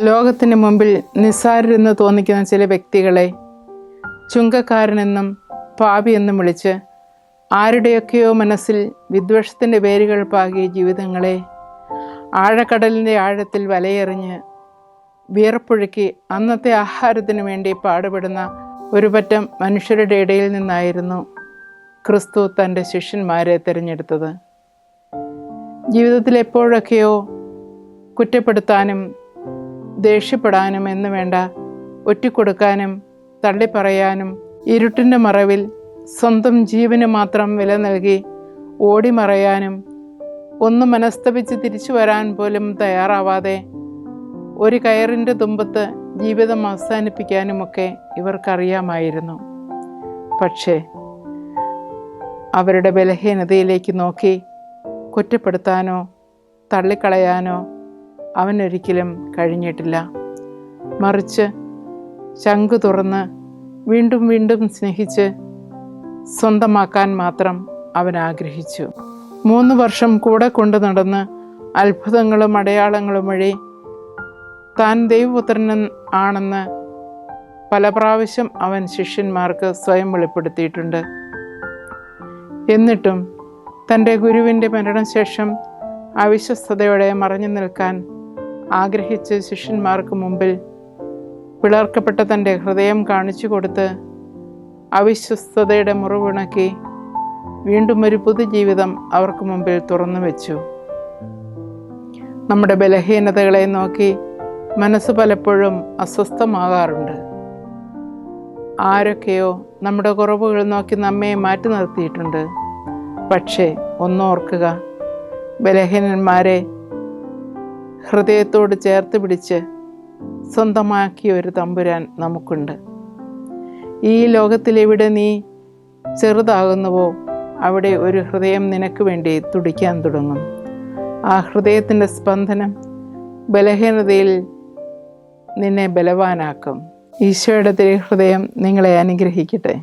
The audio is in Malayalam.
ലോകത്തിന് മുമ്പിൽ നിസ്സാരരെന്ന് തോന്നിക്കുന്ന ചില വ്യക്തികളെ ചുങ്കക്കാരനെന്നും പാപിയെന്നും വിളിച്ച് ആരുടെയൊക്കെയോ മനസ്സിൽ വിദ്വേഷത്തിന്റെ പേരുകൾ പാകിയ ജീവിതങ്ങളെ ആഴക്കടലിന്റെ ആഴത്തിൽ വലയെറിഞ്ഞ് വിയർപ്പൊഴുക്കി അന്നത്തെ ആഹാരത്തിനു വേണ്ടി പാടുപെടുന്ന ഒരു പറ്റം മനുഷ്യരുടെ ഇടയിൽ നിന്നായിരുന്നു ക്രിസ്തു തന്റെ ശിഷ്യന്മാരെ തിരഞ്ഞെടുത്തത്. ജീവിതത്തിൽ എപ്പോഴൊക്കെയോ കുറ്റപ്പെടുത്താനും ദേഷ്യപ്പെടാനും എന്ന് വേണ്ട ഒറ്റിക്കൊടുക്കാനും തള്ളിപ്പറയാനും ഇരുട്ടിന്റെ മറവിൽ സ്വന്തം ജീവന് മാത്രം വില നൽകി ഓടിമറയാനും ഒന്ന് മനസ്തപിച്ച് തിരിച്ചു വരാൻ പോലും തയ്യാറാവാതെ ഒരു കയറിന്റെ തുമ്പത്ത് ജീവിതം അവസാനിപ്പിക്കാനുമൊക്കെ ഇവർക്കറിയാമായിരുന്നു. പക്ഷേ അവരുടെ ബലഹീനതയിലേക്ക് നോക്കി കുറ്റപ്പെടുത്താനോ തള്ളിക്കളയാനോ അവനൊരിക്കലും കഴിഞ്ഞിട്ടില്ല. മറിച്ച് ചങ്കു തുറന്ന് വീണ്ടും വീണ്ടും സ്നേഹിച്ച് സ്വന്തമാക്കാൻ മാത്രം അവൻ ആഗ്രഹിച്ചു മൂന്ന് വർഷം കൂടെ കൊണ്ടു നടന്ന് അത്ഭുതങ്ങളും അടയാളങ്ങളും വഴി താൻ ദൈവപുത്രൻ ആണെന്ന് പല പ്രാവശ്യം അവൻ ശിഷ്യന്മാർക്ക് സ്വയം വെളിപ്പെടുത്തിയിട്ടുണ്ട്. എന്നിട്ടും തന്റെ ഗുരുവിന്റെ മരണശേഷം അവിശ്വസ്തയോടെ മറഞ്ഞു നിൽക്കാൻ ആഗ്രഹിച്ച ശിഷ്യന്മാർക്ക് മുമ്പിൽ പിളർക്കപ്പെട്ട തന്റെ ഹൃദയം കാണിച്ചു കൊടുത്ത് അവിശ്വസ്തതയുടെ മുറിവിണക്കി വീണ്ടും ഒരു പുതുജീവിതം അവർക്ക് മുമ്പിൽ തുറന്നു വെച്ചു. നമ്മുടെ ബലഹീനതകളെ നോക്കി മനസ്സ് പലപ്പോഴും അസ്വസ്ഥമാകാറുണ്ട്. ആരൊക്കെയോ നമ്മുടെ കുറവുകൾ നോക്കി നമ്മെ മാറ്റി നിർത്തിയിട്ടുണ്ട്. പക്ഷേ ഒന്നോർക്കുക ബലഹീനന്മാരെ ഹൃദയത്തോട് ചേർത്ത് പിടിച്ച് സ്വന്തമാക്കിയ ഒരു തമ്പുരാൻ നമുക്കുണ്ട്. ഈ ലോകത്തിലെവിടെ നീ ചെറുതാകുന്നുവോ അവിടെ ഒരു ഹൃദയം നിനക്ക് വേണ്ടി തുടിക്കാൻ തുടങ്ങും. ആ ഹൃദയത്തിന്റെ സ്പന്ദനം ബലഹീനതയിൽ നിന്നെ ബലവാനാക്കും. ഈശോയുടെ തിരുഹൃദയം നിങ്ങളെ അനുഗ്രഹിക്കട്ടെ.